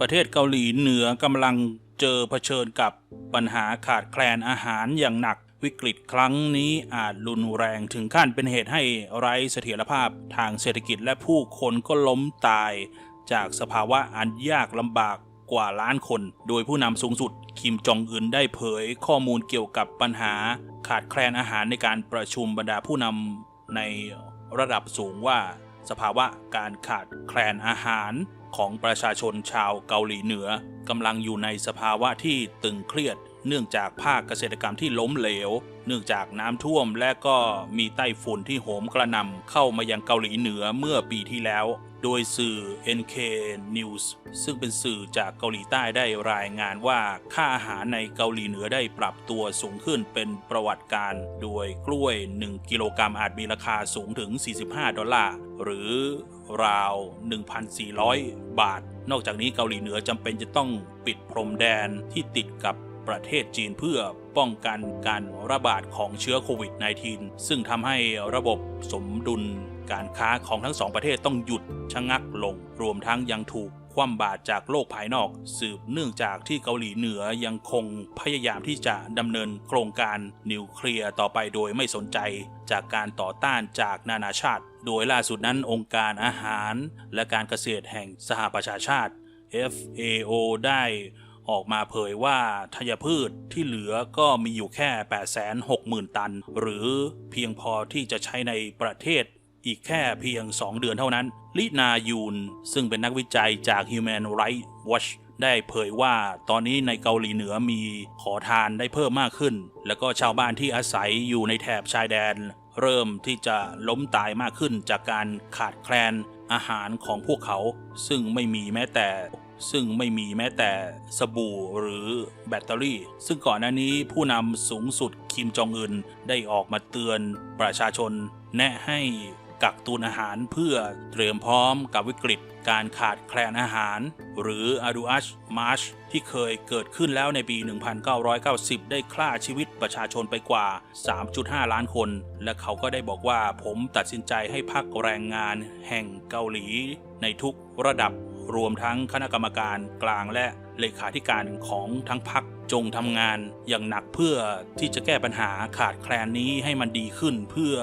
ประเทศเกาหลีเหนือกำลังเจอเผชิญกับปัญหาขาดแคลนอาหารอย่างหนักวิกฤตครั้งนี้อาจรุนแรงถึงขั้นเป็นเหตุให้ไร้เสถียรภาพทางเศรษฐกิจและผู้คนก็ล้มตาย จากสภาวะอันยากลำบากกว่าล้านคน โดยผู้นำสูงสุดคิมจองอึนได้เผยข้อมูลเกี่ยวกับปัญหา ขาดแคลนอาหารในการประชุมบรรดาผู้นำในระดับสูงว่า สภาวะการขาดแคลนอาหาร ของประชาชนชาวเกาหลีเหนือกำลังอยู่ในสภาวะที่ตึงเครียด เนื่องจากภาคเกษตรกรรมที่ล้มเหลว เนื่องจากน้ำท่วมและก็มีไต้ฝุ่นที่โหมกระหน่ำเข้ามายังเกาหลีเหนือเมื่อปีที่แล้ว โดยสื่อ NK News ซึ่งเป็นสื่อจากเกาหลีใต้ได้รายงานว่าค่าอาหารในเกาหลีเหนือได้ปรับตัวสูงขึ้นเป็นประวัติการ โดยกล้วย 1 กิโลกรัมอาจมีราคาสูงถึง 45 ดอลลาร์ หรือราว 1,400 บาท นอกจากนี้เกาหลีเหนือจำเป็นจะต้องปิดพรมแดนที่ติดกับ ประเทศจีนเพื่อป้องกันการระบาดของเชื้อโควิด -19 ซึ่งทำให้ระบบสมดุลการค้าของทั้งสองประเทศต้องหยุดชะงักลง รวมทั้งยังถูกคว่ำบาตรจากโลกภายนอก สืบเนื่องจากที่เกาหลีเหนือยังคงพยายามที่จะดำเนินโครงการนิวเคลียร์ต่อไปโดยไม่สนใจ จากการต่อต้านจากนานาชาติ โดยล่าสุดนั้นองค์การอาหาร และการเกษตรแห่งสหประชาชาติ FAO ได้ ออกมาเผยว่าธัญพืชที่เหลือก็มีอยู่แค่ 860,000 ตัน หรือเพียงพอที่จะใช้ในประเทศอีกแค่เพียง 2 เดือนเท่านั้น ลินายูน ซึ่งเป็นนักวิจัยจาก Human Rights Watch ได้เผยว่าตอนนี้ในเกาหลีเหนือมีขอทานได้เพิ่มมากขึ้น แล้วก็ชาวบ้านที่อาศัยอยู่ในแถบชายแดน เริ่มที่จะล้มตายมากขึ้นจากการขาดแคลนอาหารของพวกเขา ซึ่งไม่มีแม้แต่ ซึ่งไม่มีแม้แต่สบู่หรือแบตเตอรี่ ซึ่งก่อนหน้านี้ผู้นำสูงสุดคิมจองอึนได้ออกมาเตือนประชาชน แนะให้กักตุนอาหารเพื่อเตรียมพร้อมกับวิกฤตการขาดแคลนอาหาร หรืออาดูอัชมาร์ชที่เคยเกิดขึ้นแล้วในปี 1990 ได้ฆ่าชีวิตประชาชนไปกว่า 3.5 ล้านคน และเขาก็ได้บอกว่าผมตัดสินใจให้พักแรงงานแห่งเกาหลีในทุกระดับ รวมทั้งคณะกรรมการกลางและเลขาธิการของทั้งพักจงทำงานอย่างหนักเพื่อที่จะแก้ปัญหาขาดแคลนนี้ให้มันดีขึ้นเพื่อ